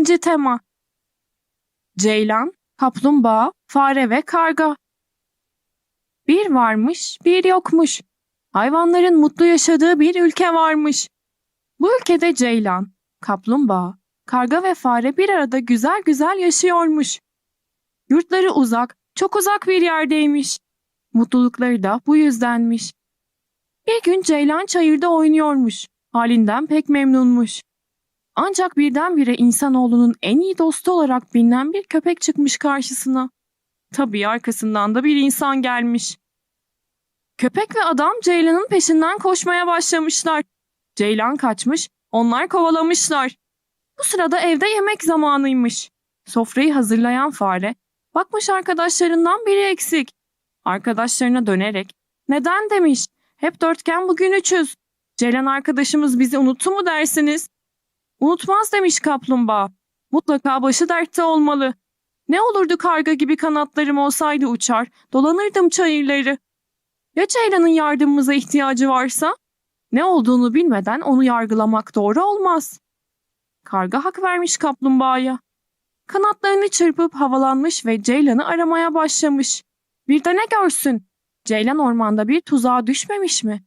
Birinci tema Ceylan, kaplumbağa, fare ve karga. Bir varmış, bir yokmuş. Hayvanların mutlu yaşadığı bir ülke varmış. Bu ülkede ceylan, kaplumbağa, karga ve fare bir arada güzel güzel yaşıyormuş. Yurtları uzak, çok uzak bir yerdeymiş. Mutlulukları da bu yüzdenmiş. Bir gün ceylan çayırda oynuyormuş. Halinden pek memnunmuş. Ancak birdenbire insanoğlunun en iyi dostu olarak bilinen bir köpek çıkmış karşısına. Tabii arkasından da bir insan gelmiş. Köpek ve adam Ceylan'ın peşinden koşmaya başlamışlar. Ceylan kaçmış, onlar kovalamışlar. Bu sırada evde yemek zamanıymış. Sofrayı hazırlayan fare, bakmış arkadaşlarından biri eksik. Arkadaşlarına dönerek, neden demiş, hep dörtgen bugün üçüz. Ceylan arkadaşımız bizi unuttu mu dersiniz? Unutmaz demiş kaplumbağa. Mutlaka başı dertte olmalı. Ne olurdu karga gibi kanatlarım olsaydı uçar, dolanırdım çayırları. Ya Ceylan'ın yardımımıza ihtiyacı varsa? Ne olduğunu bilmeden onu yargılamak doğru olmaz. Karga hak vermiş kaplumbağaya. Kanatlarını çırpıp havalanmış ve Ceylan'ı aramaya başlamış. Bir de ne görsün? Ceylan ormanda bir tuzağa düşmemiş mi?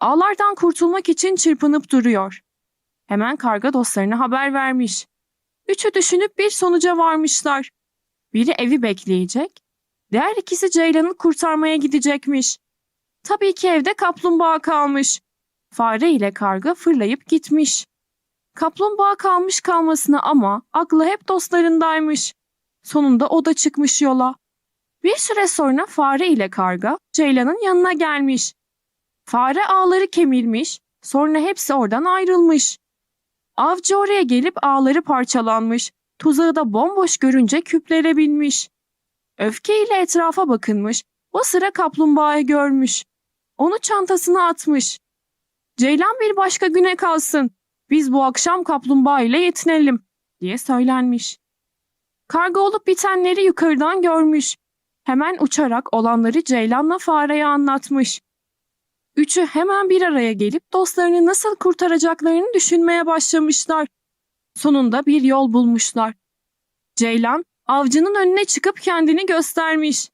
Ağlardan kurtulmak için çırpınıp duruyor. Hemen karga dostlarına haber vermiş. Üçü düşünüp bir sonuca varmışlar. Biri evi bekleyecek, diğer ikisi Ceylan'ı kurtarmaya gidecekmiş. Tabii ki evde kaplumbağa kalmış. Fare ile karga fırlayıp gitmiş. Kaplumbağa kalmış kalmasına ama aklı hep dostlarındaymış. Sonunda o da çıkmış yola. Bir süre sonra fare ile karga Ceylan'ın yanına gelmiş. Fare ağları kemirmiş, sonra hepsi oradan ayrılmış. Avcı oraya gelip ağları parçalanmış, tuzağı da bomboş görünce küplere binmiş. Öfkeyle etrafa bakınmış, o sıra kaplumbağayı görmüş. Onu çantasına atmış. Ceylan bir başka güne kalsın, biz bu akşam kaplumbağa ile yetinelim, diye söylenmiş. Karga olup bitenleri yukarıdan görmüş. Hemen uçarak olanları Ceylan'la fareye anlatmış. Üçü hemen bir araya gelip dostlarını nasıl kurtaracaklarını düşünmeye başlamışlar. Sonunda bir yol bulmuşlar. Ceylan avcının önüne çıkıp kendini göstermiş.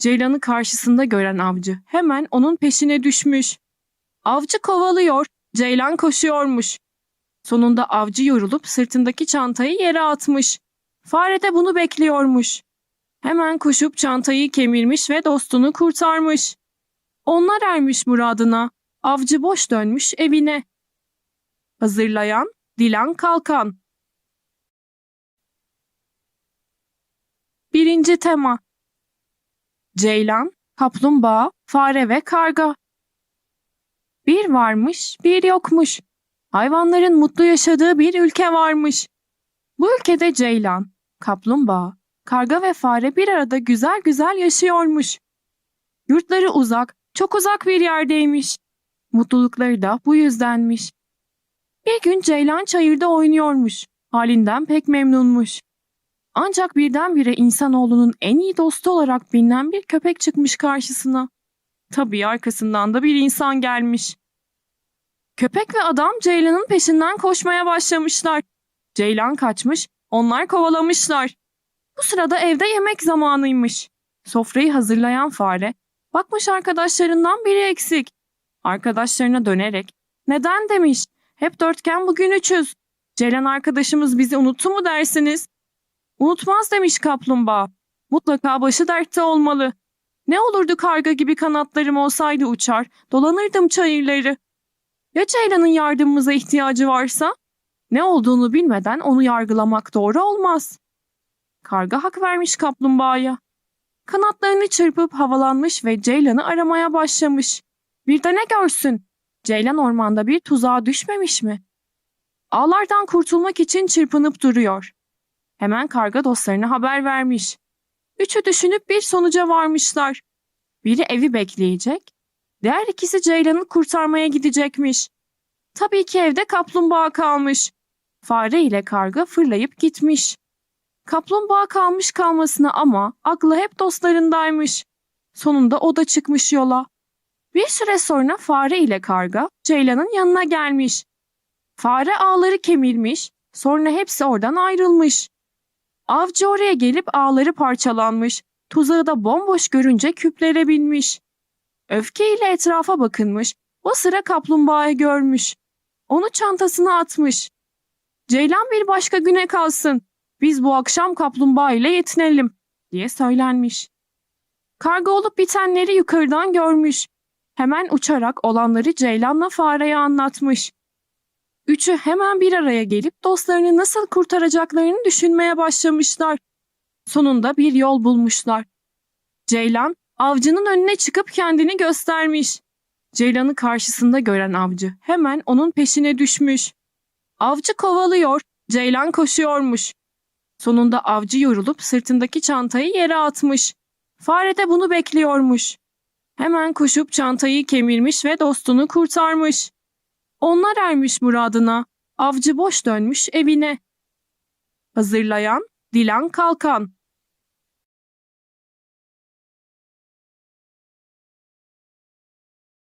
Ceylan'ı karşısında gören avcı hemen onun peşine düşmüş. Avcı kovalıyor, Ceylan koşuyormuş. Sonunda avcı yorulup sırtındaki çantayı yere atmış. Fare de bunu bekliyormuş. Hemen koşup çantayı kemirmiş ve dostunu kurtarmış. Onlar ermiş muradına. Avcı boş dönmüş evine. Hazırlayan Dilan Kalkan Birinci tema Ceylan, kaplumbağa, fare ve karga. Bir varmış, bir yokmuş. Hayvanların mutlu yaşadığı bir ülke varmış. Bu ülkede ceylan, kaplumbağa, karga ve fare bir arada güzel güzel yaşıyormuş. Yurtları uzak, çok uzak bir yerdeymiş. Mutlulukları da bu yüzdenmiş. Bir gün Ceylan çayırda oynuyormuş. Halinden pek memnunmuş. Ancak birdenbire insanoğlunun en iyi dostu olarak bilinen bir köpek çıkmış karşısına. Tabii arkasından da bir insan gelmiş. Köpek ve adam Ceylan'ın peşinden koşmaya başlamışlar. Ceylan kaçmış, onlar kovalamışlar. Bu sırada evde yemek zamanıymış. Sofrayı hazırlayan fare, bakmış arkadaşlarından biri eksik. Arkadaşlarına dönerek, neden demiş, hep dörtgen bugün üçüz. Ceylan arkadaşımız bizi unuttu mu dersiniz? Unutmaz demiş kaplumbağa. Mutlaka başı dertte olmalı. Ne olurdu karga gibi kanatlarım olsaydı uçar, dolanırdım çayırları. Ya Ceylan'ın yardımımıza ihtiyacı varsa? Ne olduğunu bilmeden onu yargılamak doğru olmaz. Karga hak vermiş kaplumbağaya. Kanatlarını çırpıp havalanmış ve Ceylan'ı aramaya başlamış. Bir de ne görsün? Ceylan ormanda bir tuzağa düşmemiş mi? Ağlardan kurtulmak için çırpınıp duruyor. Hemen karga dostlarına haber vermiş. Üçü düşünüp bir sonuca varmışlar. Biri evi bekleyecek, diğer ikisi Ceylan'ı kurtarmaya gidecekmiş. Tabii ki evde kaplumbağa kalmış. Fare ile karga fırlayıp gitmiş. Kaplumbağa kalmış kalmasına ama aklı hep dostlarındaymış. Sonunda o da çıkmış yola. Bir süre sonra fare ile karga Ceylan'ın yanına gelmiş. Fare ağları kemirmiş, Sonra hepsi oradan ayrılmış. Avcı oraya gelip ağları parçalanmış. Tuzağı da bomboş görünce küplere binmiş. Öfkeyle etrafa bakınmış. O sıra kaplumbağayı görmüş. Onu çantasına atmış. Ceylan bir başka güne kalsın. Biz bu akşam kaplumbağa ile yetinelim diye söylenmiş. Karga olup bitenleri yukarıdan görmüş. Hemen uçarak olanları Ceylan'la fareye anlatmış. Üçü hemen bir araya gelip dostlarını nasıl kurtaracaklarını düşünmeye başlamışlar. Sonunda bir yol bulmuşlar. Ceylan avcının önüne çıkıp kendini göstermiş. Ceylan'ı karşısında gören avcı hemen onun peşine düşmüş. Avcı kovalıyor, Ceylan koşuyormuş. Sonunda avcı yorulup sırtındaki çantayı yere atmış. Fare de bunu bekliyormuş. Hemen koşup çantayı kemirmiş ve dostunu kurtarmış. Onlar ermiş muradına. Avcı boş dönmüş evine. Hazırlayan Dilan Kalkan